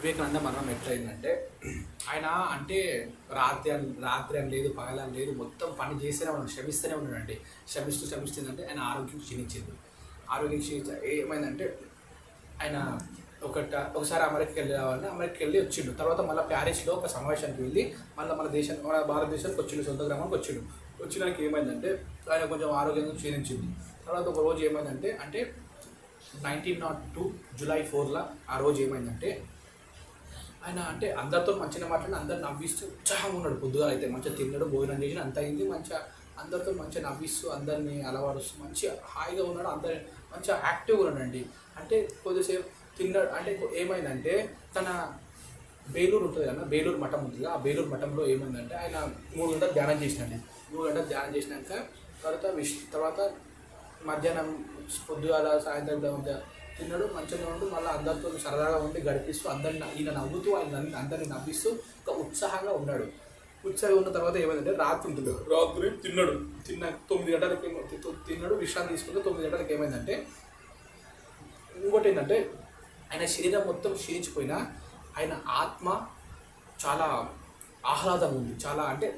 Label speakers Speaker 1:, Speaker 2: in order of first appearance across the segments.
Speaker 1: వివేకానంద మరణం ఎట్లయిందంటే ఆయన అంటే రాత్రి అని రాత్రి అని లేదు పగలని లేదు మొత్తం పని చేస్తూనే ఉన్నాడు శ్రమిస్తూనే ఉన్నాడండి. శ్రమిస్తూ శ్రమిస్తుందంటే ఆయన ఆరోగ్యం క్షీణించింది. ఆరోగ్యం క్షీణించ ఏమైందంటే ఆయన ఒకట ఒకసారి అమెరికాకి వెళ్ళాలని అమెరికాకి వెళ్ళి వచ్చిండు. తర్వాత మళ్ళీ ప్యారిస్లో ఒక సమావేశానికి వెళ్ళి మళ్ళీ మన దేశం మన భారతదేశానికి వచ్చిండు సొంత గ్రామానికి వచ్చిండు. వచ్చినాక ఏమైందంటే ఆయన కొంచెం ఆరోగ్యంగా క్షీణించింది. తర్వాత ఒక రోజు ఏమైందంటే అంటే నైన్టీన్ నాట్ టూ జూలై ఫోర్లో ఆ రోజు ఏమైందంటే ఆయన అంటే అందరితో మంచిగా మాట్లాడి అందరు నవ్విస్తూ ఉత్సాహంగా ఉన్నాడు. పొద్దుగా అయితే మంచిగా తిన్నాడు భోజనం చేసి అంత అయింది. మంచిగా అందరితో మంచిగా నవ్విస్తూ అందరినీ అలవారుస్తూ మంచిగా హాయిగా ఉన్నాడు. అందరు మంచిగా యాక్టివ్గా ఉన్నాడండి. అంటే కొద్దిసేపు తిన్నాడు. అంటే ఏమైందంటే తన బేలూరు ఉంటుంది కదా బేలూరు మఠం ఉంటుంది ఆ బేలూరు మఠంలో ఏమైందంటే ఆయన మూడు గంటలు ధ్యానం చేసినండి. మూడు గంటలు ధ్యానం చేసినాక తర్వాత విష్ తర్వాత మధ్యాహ్నం పొద్దుగాల సాయంత్రం మధ్య తిన్నాడు మంచిగా ఉండు మళ్ళీ అందరితో సరదాగా ఉండి గడిపిస్తూ అందరిని ఈయన నవ్వుతూ ఆయన అందరిని నవ్విస్తూ ఒక ఉత్సాహంగా ఉన్నాడు. ఉత్సాహంగా ఉన్న తర్వాత ఏమైందంటే రాత్రి ఉంటుంది. రాత్రి తిన్నాడు. తిన్న తొమ్మిది గంటలకి ఏమో తిన్నాడు. విశ్రాంతి తీసుకుంటే తొమ్మిది గంటలకి ఏమైందంటే ఇంకోటి ఏంటంటే ఆయన శరీరం మొత్తం క్షీణించిపోయినా ఆయన ఆత్మ చాలా ఆహ్లాదంగా ఉంది. చాలా అంటే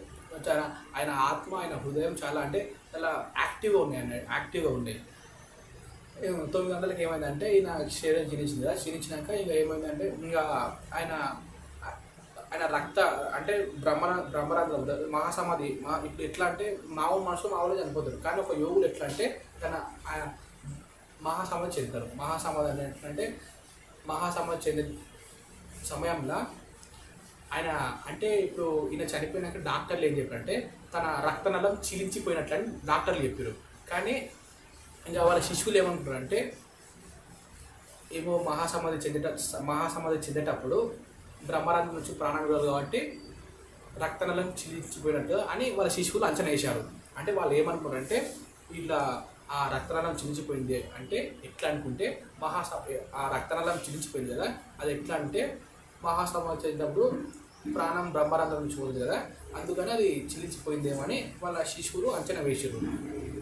Speaker 1: చాలా ఆయన ఆత్మ ఆయన హృదయం చాలా అంటే చాలా యాక్టివ్గా ఉన్నాయి ఆయన యాక్టివ్గా ఉన్నాయి. తొమ్మిది గంటలకు ఏమైందంటే ఈయన శరీరం క్షీణించింది కదా క్షీణించినాక ఇంకా ఏమైందంటే ఇంకా ఆయన ఆయన రక్త అంటే బ్రహ్మ బ్రహ్మరంధ్రం మహాసమాధి మా ఇప్పుడు ఎట్లా అంటే మామూలు మనుషులు మామూలుగా చనిపోతారు. కానీ ఒక యోగులు ఎట్లా అంటే తన ఆయన మహాసమాధి చెందుతారు. మహాసమాధి అంటే ఎట్లంటే మహాసమాధి చెందిన సమయంలో ఆయన అంటే ఇప్పుడు ఈయన చనిపోయినాక డాక్టర్లు ఏం చెప్పారంటే తన రక్తనలం చీలించిపోయినట్లని డాక్టర్లు చెప్పారు. కానీ ఇంకా వాళ్ళ శిశువులు ఏమంటారంటే ఏమో మహాసమాధి చెందేట మహాసమాధి చెందేటప్పుడు బ్రహ్మరాజు నుంచి ప్రాణం విడవాలి కాబట్టి రక్తనలం చిలిచిపోయినట్టు అని వాళ్ళ శిశువులు అంచనా వేశారు. అంటే వాళ్ళు ఏమనుకున్నారంటే ఇట్లా ఆ రక్తనలం చిలిచిపోయింది అంటే ఎట్లా అనుకుంటే మహాస ఆ రక్తనలం చిలిచిపోయింది కదా అది ఎట్లా అంటే మహాసమాధి చెందినప్పుడు ప్రాణం బ్రహ్మరంధ్రం నుంచి ఉంది కదా అందుకని అది చిలిచిపోయిందేమని అని వాళ్ళ శిశువులు అంచనా వేసారు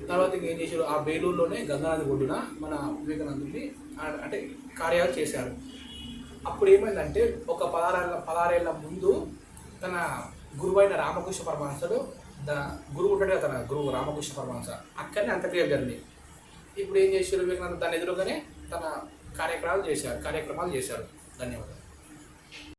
Speaker 1: తర్వాత ఇంకేం చేశారు? ఆ బేలూరులోనే గంగానది ఒడ్డున మన వివేకానందుని అంటే కార్యాలు చేశారు. అప్పుడు ఏమైందంటే ఒక పదహారేళ్ళ పదహారేళ్ళ ముందు తన గురువైన రామకృష్ణ పరమహంసుడు ద గురువు ఉంటాడు తన గురువు రామకృష్ణ పరమహంస అక్కడనే అంత్యక్రియలు జరిగినాయి ఇప్పుడు ఏం చేశారు వివేకానంద? దాని ఎదురుగానే తన కార్యక్రమాలు చేశారు కార్యక్రమాలు చేశారు. ధన్యవాదాలు.